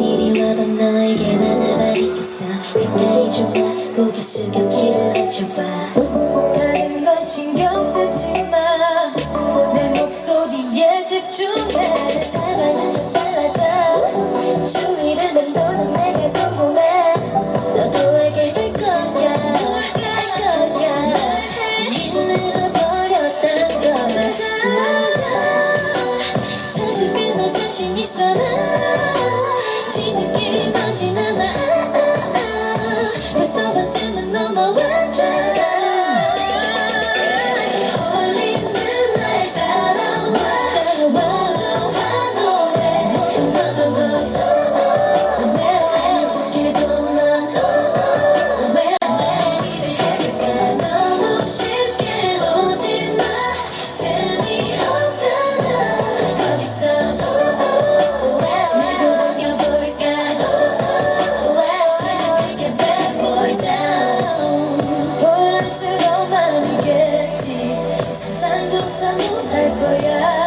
이리 와봐 너에게만 할 말이 있어. 가까이 좀봐 고개 숙여 길을 내줘봐. 다른 건 신경 쓰지 마 내 목소리에 집중. Самота твоя.